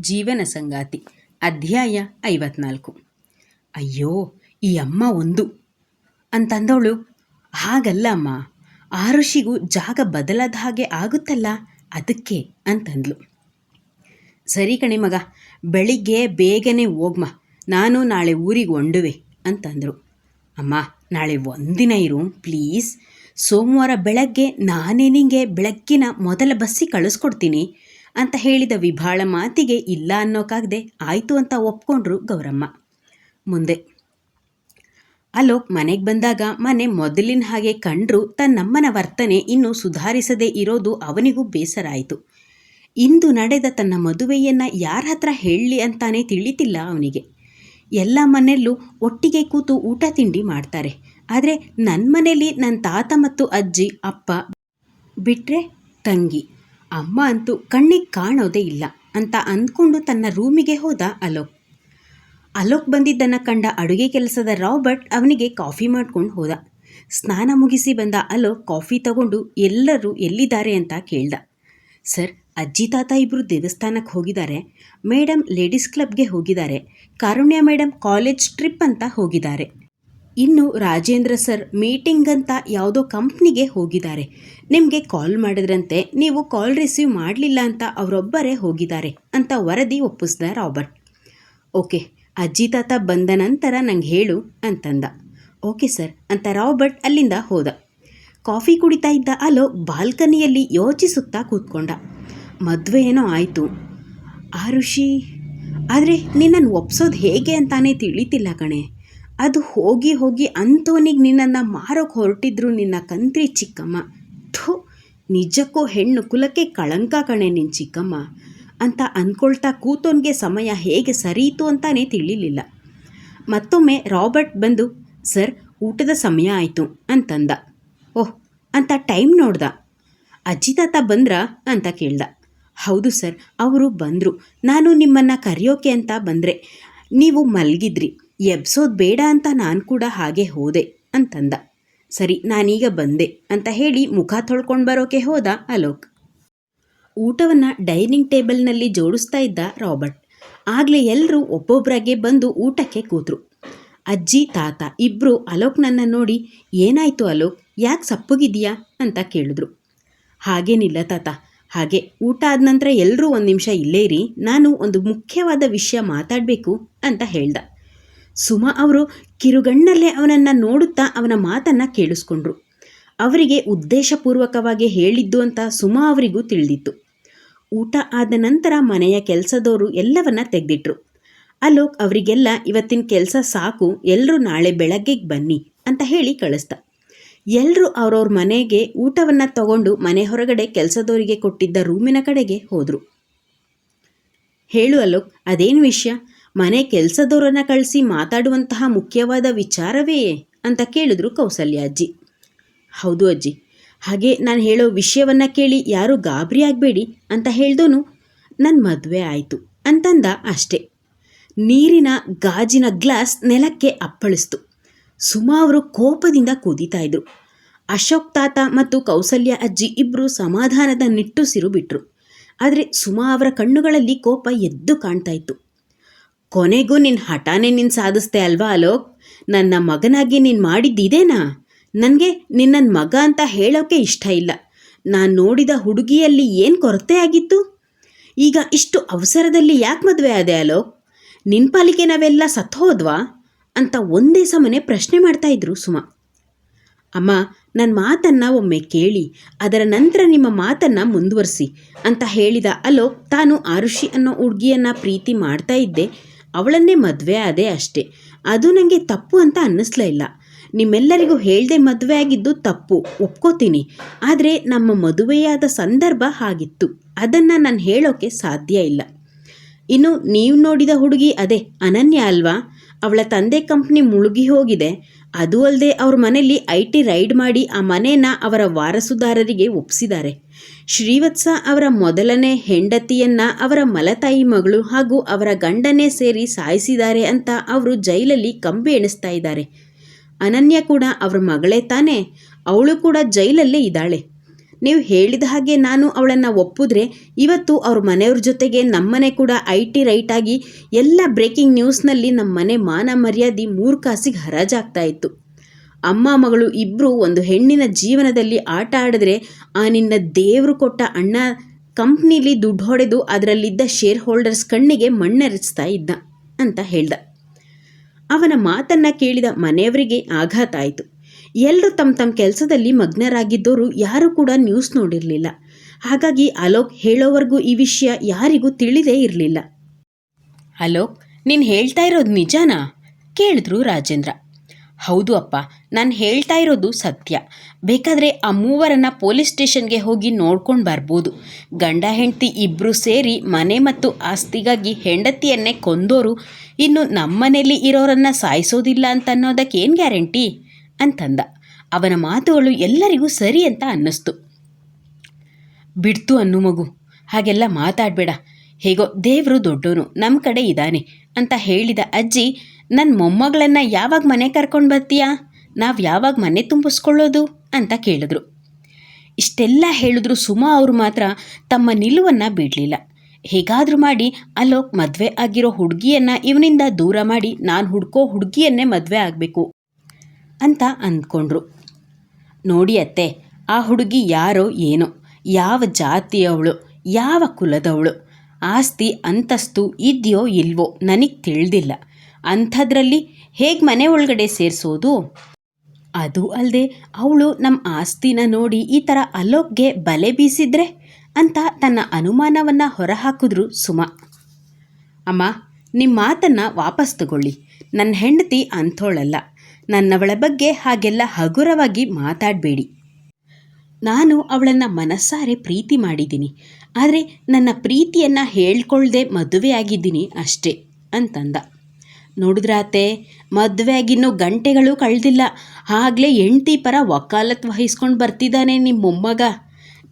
ಜೀವನ ಸಂಗಾತಿ, ಅಧ್ಯಾಯ ಐವತ್ನಾಲ್ಕು. ಅಯ್ಯೋ, ಈ ಅಮ್ಮ ಒಂದು. ಅಂತಂದವಳು, ಹಾಗಲ್ಲ ಅಮ್ಮ ಋಷಿಗೂ ಜಾಗ ಬದಲಾದ ಹಾಗೆ ಆಗುತ್ತಲ್ಲ, ಅದಕ್ಕೆ ಅಂತಂದ್ಲು. ಸರಿ ಕಣೆ ಮಗ, ಬೆಳಿಗ್ಗೆ ಬೇಗನೆ ಹೋಗ್ಮ, ನಾನು ನಾಳೆ ಊರಿಗೆ ಒಂಡುವೆ ಅಂತಂದರು. ಅಮ್ಮ, ನಾಳೆ ಒಂದಿನ ಇರು, ಪ್ಲೀಸ್. ಸೋಮವಾರ ಬೆಳಗ್ಗೆ ನಾನೇ ನಿಂಗೆ ಬೆಳಗ್ಗಿನ ಮೊದಲ ಬಸ್ಸಿಗೆ ಕಳಿಸ್ಕೊಡ್ತೀನಿ. ಅಂತ ಹೇಳಿದ ವಿಭಾಳ ಮಾತಿಗೆ ಇಲ್ಲ ಅನ್ನೋಕ್ಕಾಗದೆ ಆಯಿತು ಅಂತ ಒಪ್ಕೊಂಡ್ರು ಗೌರಮ್ಮ. ಮುಂದೆ, ಅಲೋಕ್ ಮನೆಗೆ ಬಂದಾಗ ಮನೆ ಮೊದಲಿನ ಹಾಗೆ ಕಂಡ್ರು ತನ್ನಮ್ಮನ ವರ್ತನೆ ಇನ್ನೂ ಸುಧಾರಿಸದೇ ಇರೋದು ಅವನಿಗೂ ಬೇಸರ ಆಯಿತು. ಇಂದು ನಡೆದ ತನ್ನ ಮದುವೆಯನ್ನು ಯಾರ ಹತ್ರ ಹೇಳಲಿ ಅಂತಾನೆ ತಿಳಿತಿಲ್ಲ ಅವನಿಗೆ. ಎಲ್ಲ ಮನೆಯಲ್ಲೂ ಒಟ್ಟಿಗೆ ಕೂತು ಊಟ ತಿಂಡಿ ಮಾಡ್ತಾರೆ. ಆದರೆ ನನ್ನ ಮನೆಯಲ್ಲಿ ನನ್ನ ತಾತ ಮತ್ತು ಅಜ್ಜಿ, ಅಪ್ಪ ಬಿಟ್ಟರೆ ತಂಗಿ. ಅಮ್ಮ ಅಂತೂ ಕಣ್ಣಿಗೆ ಕಾಣೋದೇ ಇಲ್ಲ ಅಂತ ಅಂದ್ಕೊಂಡು ತನ್ನ ರೂಮಿಗೆ ಹೋದ ಅಲೋಕ್. ಅಲೋಕ್ ಬಂದಿದ್ದನ್ನು ಕಂಡ ಅಡುಗೆ ಕೆಲಸದ ರಾಬರ್ಟ್ ಅವನಿಗೆ ಕಾಫಿ ಮಾಡ್ಕೊಂಡು ಹೋದ. ಸ್ನಾನ ಮುಗಿಸಿ ಬಂದ ಅಲೋಕ್ ಕಾಫಿ ತಗೊಂಡು ಎಲ್ಲರೂ ಎಲ್ಲಿದ್ದಾರೆ ಅಂತ ಕೇಳ್ದ. ಸರ್, ಅಜ್ಜಿ ತಾತ ಇಬ್ಬರು ದೇವಸ್ಥಾನಕ್ಕೆ ಹೋಗಿದ್ದಾರೆ. ಮೇಡಮ್ ಲೇಡೀಸ್ ಕ್ಲಬ್ಗೆ ಹೋಗಿದ್ದಾರೆ. ಕಾರುಣ್ಯ ಮೇಡಮ್ ಕಾಲೇಜ್ ಟ್ರಿಪ್ ಅಂತ ಹೋಗಿದ್ದಾರೆ. ಇನ್ನು ರಾಜೇಂದ್ರ ಸರ್ ಮೀಟಿಂಗ್ ಅಂತ ಯಾವುದೋ ಕಂಪ್ನಿಗೆ ಹೋಗಿದ್ದಾರೆ. ನಿಮಗೆ ಕಾಲ್ ಮಾಡಿದ್ರಂತೆ, ನೀವು ಕಾಲ್ ರಿಸೀವ್ ಮಾಡಲಿಲ್ಲ ಅಂತ ಅವರೊಬ್ಬರೇ ಹೋಗಿದ್ದಾರೆ ಅಂತ ವರದಿ ಒಪ್ಪಿಸ್ದ ರಾಬರ್ಟ್. ಓಕೆ, ಅಜ್ಜಿ ತಾತ ಬಂದ ನಂತರ ನಂಗೆ ಹೇಳು ಅಂತಂದ. ಓಕೆ ಸರ್ ಅಂತ ರಾಬರ್ಟ್ ಅಲ್ಲಿಂದ ಹೋದ. ಕಾಫಿ ಕುಡಿತಾ ಇದ್ದ ಅಲೋ ಬಾಲ್ಕನಿಯಲ್ಲಿ ಯೋಚಿಸುತ್ತಾ ಕೂತ್ಕೊಂಡ. ಮದುವೆ ಏನೋ ಆಯಿತು. ಋಷಿ, ಆದರೆ ನಿನ್ನನ್ನು ಒಪ್ಸೋದು ಹೇಗೆ ಅಂತಾನೆ ತಿಳಿತಿಲ್ಲ ಕಣೆ. ಅದು ಹೋಗಿ ಹೋಗಿ ಅಂಥವನಿಗೆ ನಿನ್ನನ್ನು ಮಾರೋಕೆ ಹೊರಟಿದ್ರು ನಿನ್ನ ಕಂತ್ರಿ ಚಿಕ್ಕಮ್ಮ. ಥೂ, ನಿಜಕ್ಕೂ ಹೆಣ್ಣು ಕುಲಕ್ಕೆ ಕಳಂಕ ಕಣೆ ನಿನ್ನ ಚಿಕ್ಕಮ್ಮ ಅಂತ ಅಂದ್ಕೊಳ್ತಾ ಕೂತೋನ್ಗೆ ಸಮಯ ಹೇಗೆ ಸರಿಯಿತು ಅಂತಾನೆ ತಿಳಿಲಿಲ್ಲ. ಮತ್ತೊಮ್ಮೆ ರಾಬರ್ಟ್ ಬಂದು, ಸರ್, ಊಟದ ಸಮಯ ಆಯಿತು ಅಂತಂದ. ಓಹ್, ಅಂತ ಟೈಮ್ ನೋಡ್ದ. ಅಜ್ಜಿ ತಾತ ಬಂದ್ರ? ಅಂತ ಕೇಳ್ದ. ಹೌದು ಸರ್, ಅವರು ಬಂದರು. ನಾನು ನಿಮ್ಮನ್ನು ಕರೆಯೋಕೆ ಅಂತ ಬಂದರೆ, ನೀವು ಮಲಗಿದ್ರಿ. ಎಬ್ಸೋದು ಬೇಡ ಅಂತ ನಾನು ಕೂಡ ಹಾಗೆ ಹೋದೆ ಅಂತಂದ. ಸರಿ, ನಾನೀಗ ಬಂದೆ ಅಂತ ಹೇಳಿ ಮುಖ ತೊಳ್ಕೊಂಡು ಬರೋಕೆ ಹೋದ ಅಲೋಕ್. ಊಟವನ್ನು ಡೈನಿಂಗ್ ಟೇಬಲ್ನಲ್ಲಿ ಜೋಡಿಸ್ತಾ ಇದ್ದ ರಾಬರ್ಟ್. ಆಗಲೇ ಎಲ್ಲರೂ ಒಬ್ಬೊಬ್ಬರಾಗೆ ಬಂದು ಊಟಕ್ಕೆ ಕೂತರು. ಅಜ್ಜಿ, ತಾತ ಇಬ್ಬರು ಅಲೋಕ್ನನ್ನು ನೋಡಿ, ಏನಾಯಿತು ಅಲೋಕ್? ಯಾಕೆ ಸಪ್ಪಗಿದೆಯಾ ಅಂತ ಕೇಳಿದ್ರು. ಹಾಗೇನಿಲ್ಲ ತಾತ. ಹಾಗೆ ಊಟ ಆದ ನಂತರ ಎಲ್ಲರೂ ಒಂದು ನಿಮಿಷ ಇಲ್ಲೇ ಇರಿ ನಾನು ಒಂದು ಮುಖ್ಯವಾದ ವಿಷಯ ಮಾತಾಡಬೇಕು, ಅಂತ ಹೇಳ್ದ. ಸುಮಾ ಅವರು ಕಿರುಗಣ್ಣಲ್ಲೇ ಅವನನ್ನು ನೋಡುತ್ತಾ ಅವನ ಮಾತನ್ನು ಕೇಳಿಸ್ಕೊಂಡ್ರು. ಅವರಿಗೆ ಉದ್ದೇಶಪೂರ್ವಕವಾಗಿ ಹೇಳಿದ್ದು ಅಂತ ಸುಮಾ ಅವರಿಗೂ ತಿಳಿದಿತ್ತು. ಊಟ ಆದ ನಂತರ ಮನೆಯ ಕೆಲಸದವರು ಎಲ್ಲವನ್ನ ತೆಗೆದಿಟ್ರು. ಅಲೋಕ್ ಅವರಿಗೆಲ್ಲ ಇವತ್ತಿನ ಕೆಲಸ ಸಾಕು ಎಲ್ಲರೂ ನಾಳೆ ಬೆಳಗ್ಗೆಗೆ ಬನ್ನಿ ಅಂತ ಹೇಳಿ ಕಳಿಸ್ದ. ಎಲ್ಲರೂ ಅವ್ರವ್ರ ಮನೆಗೆ ಊಟವನ್ನು ತಗೊಂಡು ಮನೆ ಹೊರಗಡೆ ಕೆಲಸದವರಿಗೆ ಕೊಟ್ಟಿದ್ದ ರೂಮಿನ ಕಡೆಗೆ ಹೋದರು. ಹೇಳು ಅಲೋಕ್, ಅದೇನು ವಿಷಯ? ಮನೆ ಕೆಲಸದವರನ್ನ ಕಳಿಸಿ ಮಾತಾಡುವಂತಹ ಮುಖ್ಯವಾದ ವಿಚಾರವೇ ಅಂತ ಕೇಳಿದ್ರು ಕೌಸಲ್ಯ ಅಜ್ಜಿ. ಹೌದು ಅಜ್ಜಿ, ಹಾಗೆ ನಾನು ಹೇಳೋ ವಿಷಯವನ್ನು ಕೇಳಿ ಯಾರೂ ಗಾಬರಿ ಆಗಬೇಡಿ ಅಂತ ಹೇಳ್ದೋನು ನನ್ನ ಮದುವೆ ಆಯಿತು ಅಂತಂದ ಅಷ್ಟೆ. ನೀರಿನ ಗಾಜಿನ ಗ್ಲಾಸ್ ನೆಲಕ್ಕೆ ಅಪ್ಪಳಿಸ್ತು. ಸುಮಾವರು ಕೋಪದಿಂದ ಕುದೀತಾ ಇದ್ರು. ಅಶೋಕ್ ತಾತ ಮತ್ತು ಕೌಸಲ್ಯ ಅಜ್ಜಿ ಇಬ್ಬರು ಸಮಾಧಾನದ ನಿಟ್ಟುಸಿರು ಬಿಟ್ರು. ಆದರೆ ಸುಮಾ ಅವರ ಕಣ್ಣುಗಳಲ್ಲಿ ಕೋಪ ಎದ್ದು ಕಾಣ್ತಾ ಇತ್ತು. ಕೊನೆಗೂ ನಿನ್ನ ಹಠಾನೇ ನೀನು ಸಾಧಿಸ್ದೆ ಅಲ್ವಾ ಅಲೋಕ್? ನನ್ನ ಮಗನಾಗಿ ನೀನು ಮಾಡಿದ್ದಿದೇನಾ ನನಗೆ ನಿನ್ನನ್ನು ಮಗ ಅಂತ ಹೇಳೋಕೆ ಇಷ್ಟ ಇಲ್ಲ. ನಾನು ನೋಡಿದ ಹುಡುಗಿಯಲ್ಲಿ ಏನು ಕೊರತೆ ಆಗಿತ್ತು? ಈಗ ಇಷ್ಟು ಅವಸರದಲ್ಲಿ ಯಾಕೆ ಮದುವೆ ಆದೆ ಅಲೋಕ್? ನಿನ್ನ ಪಾಲಿಗೆ ನಾವೆಲ್ಲ ಸತ್ತು ಹೋದ್ವಾ? ಅಂತ ಒಂದೇ ಸಮನೆ ಪ್ರಶ್ನೆ ಮಾಡ್ತಾ ಇದ್ರು ಸುಮಾ. ಅಮ್ಮ ನನ್ನ ಮಾತನ್ನು ಒಮ್ಮೆ ಕೇಳಿ, ಅದರ ನಂತರ ನಿಮ್ಮ ಮಾತನ್ನು ಮುಂದುವರಿಸಿ, ಅಂತ ಹೇಳಿದ ಅಲೋಕ್ ತಾನು ಆರುಷಿ ಅನ್ನೋ ಹುಡುಗಿಯನ್ನು ಪ್ರೀತಿ ಮಾಡ್ತಾ ಇದ್ದೆ. ಅವಳನ್ನೇ ಮದುವೆ ಆದೆ ಅಷ್ಟೇ. ಅದು ನನಗೆ ತಪ್ಪು ಅಂತ ಅನ್ನಿಸ್ಲೇ ಇಲ್ಲ. ನಿಮ್ಮೆಲ್ಲರಿಗೂ ಹೇಳದೆ ಮದುವೆ ಆಗಿದ್ದು ತಪ್ಪು, ಒಪ್ಕೋತೀನಿ. ಆದರೆ ನಮ್ಮ ಮದುವೆಯಾದ ಸಂದರ್ಭ ಹಾಗಿತ್ತು. ಅದನ್ನು ನಾನು ಹೇಳೋಕ್ಕೆ ಸಾಧ್ಯ ಇಲ್ಲ. ಇನ್ನು ನೀವು ನೋಡಿದ ಹುಡುಗಿ ಅದೇ ಅನನ್ಯ ಅಲ್ವಾ? ಅವಳ ತಂದೆ ಕಂಪ್ನಿ ಮುಳುಗಿ ಹೋಗಿದೆ. ಅದು ಅಲ್ಲದೆ ಅವ್ರ ಮನೆಯಲ್ಲಿ ಐ ಟಿ ರೈಡ್ ಮಾಡಿ ಆ ಮನೇನ ಅವರ ವಾರಸುದಾರರಿಗೆ ಒಪ್ಪಿಸಿದ್ದಾರೆ ಶ್ರೀವತ್ಸ ಅವರ ಮೊದಲನೇ ಹೆಂಡತಿಯನ್ನ ಅವರ ಮಲತಾಯಿ ಮಗಳು ಹಾಗೂ ಅವರ ಗಂಡನೇ ಸೇರಿ ಸಾಯಿಸಿದ್ದಾರೆ ಅಂತ ಅವರು ಜೈಲಲ್ಲಿ ಕಂಬಿ ಎಣಿಸ್ತಾ ಇದ್ದಾರೆ. ಅನನ್ಯ ಕೂಡ ಅವ್ರ ಮಗಳೇ ತಾನೇ, ಅವಳು ಕೂಡ ಜೈಲಲ್ಲೇ ಇದ್ದಾಳೆ. ನೀವು ಹೇಳಿದ ಹಾಗೆ ನಾನು ಅವಳನ್ನು ಒಪ್ಪಿದ್ರೆ ಇವತ್ತು ಅವ್ರ ಮನೆಯವ್ರ ಜೊತೆಗೆ ನಮ್ಮನೆ ಕೂಡ ಐ ಟಿ ರೈಟ್ ಆಗಿ ಎಲ್ಲ ಬ್ರೇಕಿಂಗ್ ನ್ಯೂಸ್ನಲ್ಲಿ ನಮ್ಮ ಮನೆ ಮಾನ ಮರ್ಯಾದೆ ಮೂರು ಕಾಸಿಗೆ ಹರಾಜಾಗ್ತಾ ಇತ್ತು. ಅಮ್ಮ ಮಗಳು ಇಬ್ಬರು ಒಂದು ಹೆಣ್ಣಿನ ಜೀವನದಲ್ಲಿ ಆಟ ಆಡಿದ್ರೆ ಆ ನಿನ್ನ ದೇವರು ಕೊಟ್ಟ ಅಣ್ಣ ಕಂಪ್ನಿಲಿ ದುಡ್ಡು ಹೊಡೆದು ಅದರಲ್ಲಿದ್ದ ಶೇರ್ ಹೋಲ್ಡರ್ಸ್ ಕಣ್ಣಿಗೆ ಮಣ್ಣೆರಚ್ತಾ ಇದ್ದ ಅಂತ ಹೇಳ್ದ. ಅವನ ಮಾತನ್ನ ಕೇಳಿದ ಮನೆಯವರಿಗೆ ಆಘಾತ ಆಯಿತು. ಎಲ್ಲರೂ ತಮ್ಮ ತಮ್ಮ ಕೆಲಸದಲ್ಲಿ ಮಗ್ನರಾಗಿದ್ದವರು ಯಾರೂ ಕೂಡ ನ್ಯೂಸ್ ನೋಡಿರಲಿಲ್ಲ. ಹಾಗಾಗಿ ಅಲೋಕ್ ಹೇಳೋವರೆಗೂ ಈ ವಿಷಯ ಯಾರಿಗೂ ತಿಳಿದೇ ಇರಲಿಲ್ಲ. ಅಲೋಕ್, ನೀನು ಹೇಳ್ತಾ ಇರೋದು ನಿಜಾನಾ? ಕೇಳಿದ್ರು ರಾಜೇಂದ್ರ. ಹೌದು ಅಪ್ಪ, ನಾನು ಹೇಳ್ತಾ ಇರೋದು ಸತ್ಯ. ಬೇಕಾದರೆ ಆ ಮೂವರನ್ನು ಪೊಲೀಸ್ ಸ್ಟೇಷನ್ಗೆ ಹೋಗಿ ನೋಡ್ಕೊಂಡು ಬರ್ಬೋದು. ಗಂಡ, ಹೆಂಡತಿ ಇಬ್ಬರು ಸೇರಿ ಮನೆ ಮತ್ತು ಆಸ್ತಿಗಾಗಿ ಹೆಂಡತಿಯನ್ನೇ ಕೊಂದೋರು ಇನ್ನು ನಮ್ಮನೇಲಿ ಇರೋರನ್ನು ಸಾಯಿಸೋದಿಲ್ಲ ಅಂತ ಅನ್ನೋದಕ್ಕೆ ಏನು ಗ್ಯಾರಂಟಿ? ಅಂತಂದ. ಅವನ ಮಾತುಗಳು ಎಲ್ಲರಿಗೂ ಸರಿ ಅಂತ ಅನ್ನಿಸ್ತು. ಬಿಡ್ತು ಅನ್ನು ಮಗು, ಹಾಗೆಲ್ಲ ಮಾತಾಡಬೇಡ. ಹೇಗೋ ದೇವರು ದೊಡ್ಡೋನು ನಮ್ಮ ಕಡೆ ಇದ್ದಾನೆ ಅಂತ ಹೇಳಿದ ಅಜ್ಜಿ ನನ್ನ ಮೊಮ್ಮಗಳನ್ನು ಯಾವಾಗ ಮನೆ ಕರ್ಕೊಂಡು ಬರ್ತೀಯಾ? ನಾವು ಯಾವಾಗ ಮನೆ ತುಂಬಿಸ್ಕೊಳ್ಳೋದು? ಅಂತ ಕೇಳಿದ್ರು. ಇಷ್ಟೆಲ್ಲ ಹೇಳಿದ್ರು ಸುಮಾ ಅವರು ಮಾತ್ರ ತಮ್ಮ ನಿಲುವನ್ನು ಬಿಡಲಿಲ್ಲ. ಹೇಗಾದರೂ ಮಾಡಿ ಅಲೋಕ್ ಮದುವೆ ಆಗಿರೋ ಹುಡುಗಿಯನ್ನು ಇವನಿಂದ ದೂರ ಮಾಡಿ ನಾನು ಹುಡ್ಕೋ ಹುಡುಗಿಯನ್ನೇ ಮದುವೆ ಆಗಬೇಕು ಅಂತ ಅಂದ್ಕೊಂಡ್ರು. ನೋಡಿ ಅತ್ತೆ, ಆ ಹುಡುಗಿ ಯಾರೋ ಏನೋ, ಯಾವ ಜಾತಿಯವಳು, ಯಾವ ಕುಲದವಳು, ಆಸ್ತಿ ಅಂತಸ್ತು ಇದೆಯೋ ಇಲ್ವೋ ನನಗೆ ತಿಳಿದಿಲ್ಲ. ಅಂಥದ್ರಲ್ಲಿ ಹೇಗೆ ಮನೆ ಒಳಗಡೆ ಸೇರಿಸೋದು? ಅದು ಅಲ್ಲದೆ ಅವಳು ನಮ್ಮ ಆಸ್ತಿನ ನೋಡಿ ಈ ಥರ ಅಲೋಕ್ಗೆ ಬಲೆ ಬೀಸಿದ್ರೆ ಅಂತ ತನ್ನ ಅನುಮಾನವನ್ನು ಹೊರಹಾಕಿದ್ರು ಸುಮಾ. ಅಮ್ಮ ನಿಮ್ಮ ಮಾತನ್ನು ವಾಪಸ್ ತಗೊಳ್ಳಿ. ನನ್ನ ಹೆಂಡತಿ ಅಂಥೋಳಲ್ಲ. ನನ್ನವಳ ಬಗ್ಗೆ ಹಾಗೆಲ್ಲ ಹಗುರವಾಗಿ ಮಾತಾಡಬೇಡಿ. ನಾನು ಅವಳನ್ನು ಮನಸ್ಸಾರೆ ಪ್ರೀತಿ ಮಾಡಿದ್ದೀನಿ. ಆದರೆ ನನ್ನ ಪ್ರೀತಿಯನ್ನು ಹೇಳ್ಕೊಳ್ದೇ ಮದುವೆ ಆಗಿದ್ದೀನಿ ಅಷ್ಟೇ, ಅಂತಂದ. ನೋಡಿದ್ರಾತೆ ಮದುವೆಯಾಗಿನ್ನೂ ಗಂಟೆಗಳು ಕಳೆದಿಲ್ಲ. ಆಗಲೇ ಹೆಂಡ್ತಿ ಪರ ವಕಾಲತ್ ವಹಿಸ್ಕೊಂಡು ಬರ್ತಿದ್ದಾನೆ ನಿಮ್ಮ ಮೊಮ್ಮಗ.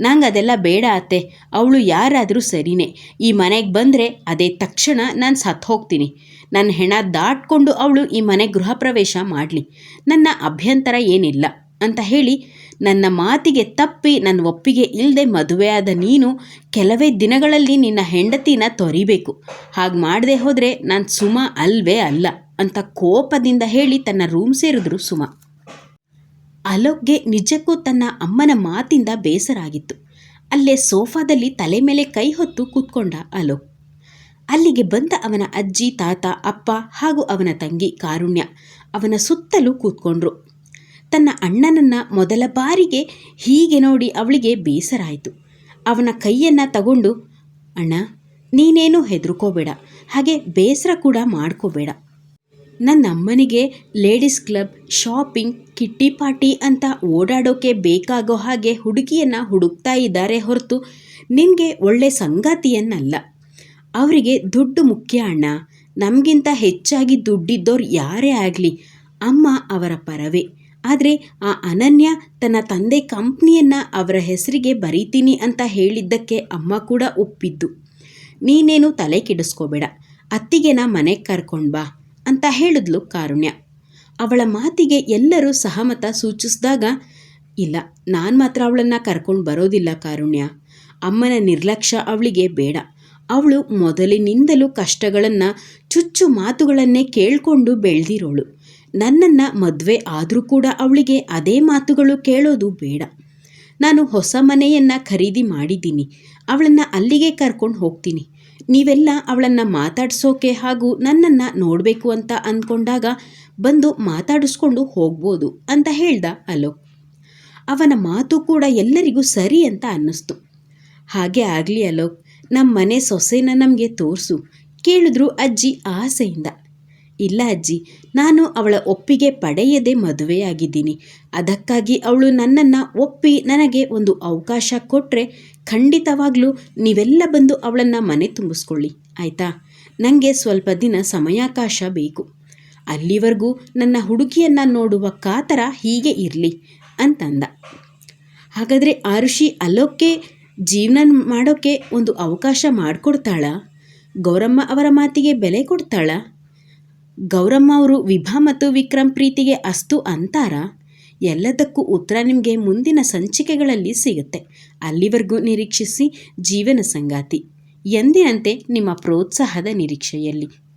ನಂಗೆ ಅದೆಲ್ಲ ಬೇಡ ಅತ್ತೆ, ಅವಳು ಯಾರಾದರೂ ಸರಿನೇ. ಈ ಮನೆಗೆ ಬಂದರೆ ಅದೇ ತಕ್ಷಣ ನಾನು ಸತ್ತು ಹೋಗ್ತೀನಿ. ನನ್ನ ಹೆಣ ದಾಟ್ಕೊಂಡು ಅವಳು ಈ ಮನೆ ಗೃಹ ಪ್ರವೇಶ ಮಾಡಲಿ. ನನ್ನ ಅಭ್ಯಂತರ ಏನಿಲ್ಲ ಅಂತ ಹೇಳಿ ನನ್ನ ಮಾತಿಗೆ ತಪ್ಪಿ ನನ್ನ ಒಪ್ಪಿಗೆ ಇಲ್ಲದೆ ಮದುವೆಯಾದ ನೀನು ಕೆಲವೇ ದಿನಗಳಲ್ಲಿ ನಿನ್ನ ಹೆಂಡತಿನ ತೊರಿಬೇಕು. ಹಾಗೆ ಮಾಡದೆ ಹೋದರೆ ನಾನು ಸುಮ ಅಲ್ವೇ ಅಲ್ಲ ಅಂತ ಕೋಪದಿಂದ ಹೇಳಿ ತನ್ನ ರೂಮ್ ಸೇರಿದ್ರು ಸುಮ. ಅಲೋಕ್ಗೆ ನಿಜಕ್ಕೂ ತನ್ನ ಅಮ್ಮನ ಮಾತಿಂದ ಬೇಸರ ಆಗಿತ್ತು ಅಲ್ಲೇ ಸೋಫಾದಲ್ಲಿ ತಲೆ ಮೇಲೆ ಕೈ ಹೊತ್ತು ಕೂತ್ಕೊಂಡ ಅಲೋಕ್. ಅಲ್ಲಿಗೆ ಬಂದ ಅವನ ಅಜ್ಜಿ, ತಾತ, ಅಪ್ಪ ಹಾಗೂ ಅವನ ತಂಗಿ ಕಾರುಣ್ಯ ಅವನ ಸುತ್ತಲೂ ಕೂತ್ಕೊಂಡ್ರು. ತನ್ನ ಅಣ್ಣನನ್ನ ಮೊದಲ ಬಾರಿಗೆ ಹೀಗೆ ನೋಡಿ ಅವಳಿಗೆ ಬೇಸರ ಆಯಿತು ಅವನ ಕೈಯನ್ನು ತಗೊಂಡು, ಅಣ್ಣ, ನೀನೇನು ಹೆದರ್ಕೋಬೇಡ, ಹಾಗೆ ಬೇಸರ ಕೂಡ ಮಾಡ್ಕೋಬೇಡ. ನನ್ನ ಅಮ್ಮನಿಗೆ ladies club, shopping, kitty party ಅಂತ ಓಡಾಡೋಕೆ ಬೇಕಾಗೋ ಹಾಗೆ ಹುಡುಗಿಯನ್ನು ಹುಡುಕ್ತಾ ಇದ್ದಾರೆ ಹೊರತು ನಿಮಗೆ ಒಳ್ಳೆ ಸಂಗಾತಿಯನ್ನಲ್ಲ. ಅವರಿಗೆ ದುಡ್ಡು ಮುಖ್ಯ, ಅಣ್ಣ. ನಮಗಿಂತ ಹೆಚ್ಚಾಗಿ ದುಡ್ಡಿದ್ದೋರು ಯಾರೇ ಆಗಲಿ, ಅಮ್ಮ ಅವರ ಪರವೇ. ಆದರೆ ಆ ಅನನ್ಯ ತನ್ನ ತಂದೆ ಕಂಪ್ನಿಯನ್ನು ಅವರ ಹೆಸರಿಗೆ ಬರೀತೀನಿ ಅಂತ ಹೇಳಿದ್ದಕ್ಕೆ ಅಮ್ಮ ಕೂಡ ಒಪ್ಪಿದ್ದು. ನೀನೇನು ತಲೆ ಕೆಡಿಸ್ಕೋಬೇಡ ಅತ್ತಿಗೆನ ಮನೆಗೆ ಕರ್ಕೊಂಡು ಬಾ ಅಂತ ಹೇಳಿದ್ಲು ಕಾರುಣ್ಯ. ಅವಳ ಮಾತಿಗೆ ಎಲ್ಲರೂ ಸಹಮತ ಸೂಚಿಸಿದಾಗ, ಇಲ್ಲ, ನಾನು ಮಾತ್ರ ಅವಳನ್ನು ಕರ್ಕೊಂಡು ಬರೋದಿಲ್ಲ ಕಾರುಣ್ಯ. ಅಮ್ಮನ ನಿರ್ಲಕ್ಷ್ಯ ಅವಳಿಗೆ ಬೇಡ. ಅವಳು ಮೊದಲಿನಿಂದಲೂ ಕಷ್ಟಗಳನ್ನು, ಚುಚ್ಚು ಮಾತುಗಳನ್ನೇ ಕೇಳಿಕೊಂಡು ಬೆಳೆದಿರೋಳು. ನನ್ನನ್ನು ಮದುವೆ ಆದರೂ ಕೂಡ ಅವಳಿಗೆ ಅದೇ ಮಾತುಗಳು ಕೇಳೋದು ಬೇಡ. ನಾನು ಹೊಸ ಮನೆಯನ್ನು ಖರೀದಿ ಮಾಡಿದ್ದೀನಿ. ಅವಳನ್ನು ಅಲ್ಲಿಗೆ ಕರ್ಕೊಂಡು ಹೋಗ್ತೀನಿ. ನೀವೆಲ್ಲ ಅವಳನ್ನು ಮಾತಾಡ್ಸೋಕೆ ಹಾಗೂ ನನ್ನನ್ನು ನೋಡಬೇಕು ಅಂತ ಅಂದ್ಕೊಂಡಾಗ ಬಂದು ಮಾತಾಡಿಸ್ಕೊಂಡು ಹೋಗ್ಬೋದು ಅಂತ ಹೇಳ್ದ ಅಲೋಕ್. ಅವನ ಮಾತು ಕೂಡ ಎಲ್ಲರಿಗೂ ಸರಿ ಅಂತ ಅನ್ನಿಸ್ತು. ಹಾಗೆ ಆಗಲಿ ಅಲೋಕ್ ನಮ್ಮ ಮನೆ ಸೊಸೆನ ನಮಗೆ ತೋರಿಸು, ಕೇಳಿದ್ರು ಅಜ್ಜಿ ಆಸೆಯಿಂದ. ಇಲ್ಲ ಅಜ್ಜಿ, ನಾನು ಅವಳ ಒಪ್ಪಿಗೆ ಪಡೆಯದೆ ಮದುವೆಯಾಗಿದ್ದೀನಿ. ಅದಕ್ಕಾಗಿ ಅವಳು ನನ್ನನ್ನು ಒಪ್ಪಿ ನನಗೆ ಒಂದು ಅವಕಾಶ ಕೊಟ್ಟರೆ ಖಂಡಿತವಾಗ್ಲೂ ನೀವೆಲ್ಲ ಬಂದು ಅವಳನ್ನು ಮನೆ ತುಂಬಿಸ್ಕೊಳ್ಳಿ, ಆಯಿತಾ? ನನಗೆ ಸ್ವಲ್ಪ ದಿನ ಸಮಯಾವಕಾಶ ಬೇಕು. ಅಲ್ಲಿವರೆಗೂ ನನ್ನ ಹುಡುಗಿಯನ್ನು ನೋಡುವ ಕಾತರ ಹೀಗೆ ಇರಲಿ, ಅಂತಂದ. ಹಾಗಾದರೆ ಆರುಷಿ ಅಲೋಕ್ಕೆ ಜೀವನ ಮಾಡೋಕ್ಕೆ ಒಂದು ಅವಕಾಶ ಮಾಡಿಕೊಡ್ತಾಳ? ಗೌರಮ್ಮ ಅವರ ಮಾತಿಗೆ ಬೆಲೆ ಕೊಡ್ತಾಳ? ಗೌರಮ್ಮ ಅವರು ವಿಭಾ ಮತ್ತು ವಿಕ್ರಮ್ ಪ್ರೀತಿಗೆ ಅಸ್ತು ಅಂತಾರ? ಎಲ್ಲದಕ್ಕೂ ಉತ್ತರ ನಿಮಗೆ ಮುಂದಿನ ಸಂಚಿಕೆಗಳಲ್ಲಿ ಸಿಗುತ್ತೆ. ಅಲ್ಲಿವರೆಗೂ ನಿರೀಕ್ಷಿಸಿ ಜೀವನ ಸಂಗಾತಿ. ಎಂದಿನಂತೆ ನಿಮ್ಮ ಪ್ರೋತ್ಸಾಹದ ನಿರೀಕ್ಷೆಯಲ್ಲಿ.